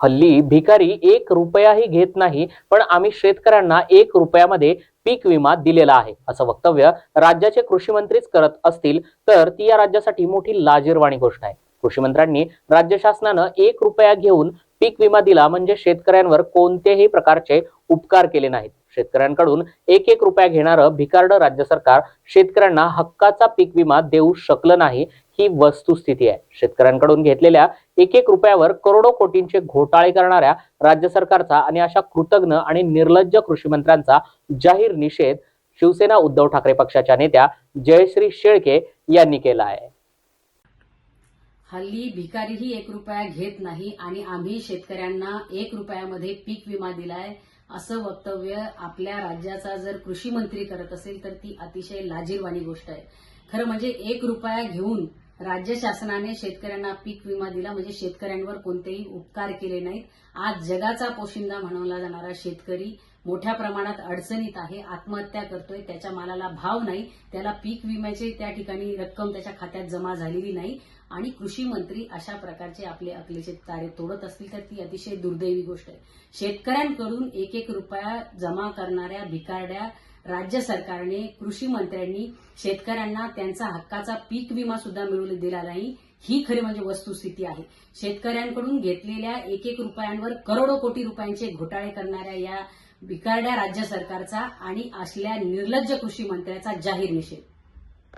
हल्ली भिकारी एक रुपयाही घेत नाही पण आम्ही शेतकऱ्यांना एक रुपयामध्ये पीक विमा दिलेला आहे असं वक्तव्य राज्याचे कृषी मंत्रीच करत असतील तर ती या राज्यासाठी मोठी लाजीरवाणी गोष्ट आहे. कृषी मंत्र्यांनी राज्य शासनानं एक रुपया घेऊन पीक विमा दिला म्हणजे शेतकऱ्यांवर कोणत्याही प्रकारचे उपकार केले नाहीत. शेतकऱ्यांकडून एक एक रुपया घेणारं भिकारड राज्य सरकार शेतकऱ्यांना हक्काचा पीक विमा देऊ शकलं नाही ही वस्तुस्थिती आहे. शेतकऱ्यांकडून घेतलेल्या एक एक रुपयावर करोडो कोटींचे घोटाळे करणाऱ्या राज्य सरकारचा आणि अशा कृतज्ञ आणि निर्लज्ज कृषी मंत्र्यांचा जाहीर निषेध शिवसेना उद्धव ठाकरे पक्षाच्या नेत्या जयश्री शेळके यांनी केला आहे. हल्ली भिकारीही एक रुपया घेत नाही आणि आम्ही शेतकऱ्यांना एक रुपयामध्ये पीक विमा दिलाय असं वक्तव्य आपल्या राज्याचा जर कृषी मंत्री करत असेल तर ती अतिशय लाजीरवाणी गोष्ट आहे. खरं म्हणजे एक रुपया घेऊन राज्य शासनाने शेतकऱ्यांना पीक विमा दिला म्हणजे शेतकऱ्यांवर कोणतेही उपकार केले नाहीत. आज जगाचा पोशिंदा म्हणवला जाणारा शेतकरी मोठ्या प्रमाणात अडचणीत आहे आत्महत्या करतोय त्याच्या मालाला भाव नाही त्याला पीक विम्याची त्या ठिकाणी रक्कम त्याच्या खात्यात जमा झालेली नाही आणि कृषी मंत्री अशा प्रकारचे आपले अकलेचे तारे तोडत असतील तर ती अतिशय दुर्दैवी गोष्ट आहे. शेतकऱ्यांकडून एक एक रुपया जमा करणाऱ्या भिकारड्या राज्य सरकारने कृषी मंत्र्यांनी शेतकऱ्यांना त्यांचा हक्काचा पीक विमा सुद्धा मिळवून दिला नाही. ही खरी म्हणजे वस्तुस्थिती आहे. शेतकऱ्यांकडून घेतलेल्या एक एक रुपयांवर करोडो कोटी रुपयांचे घोटाळे करणाऱ्या या भिकारड्या राज्य सरकारचा आणि असल्या निर्लज्ज कृषी मंत्र्याचा जाहीर निषेध.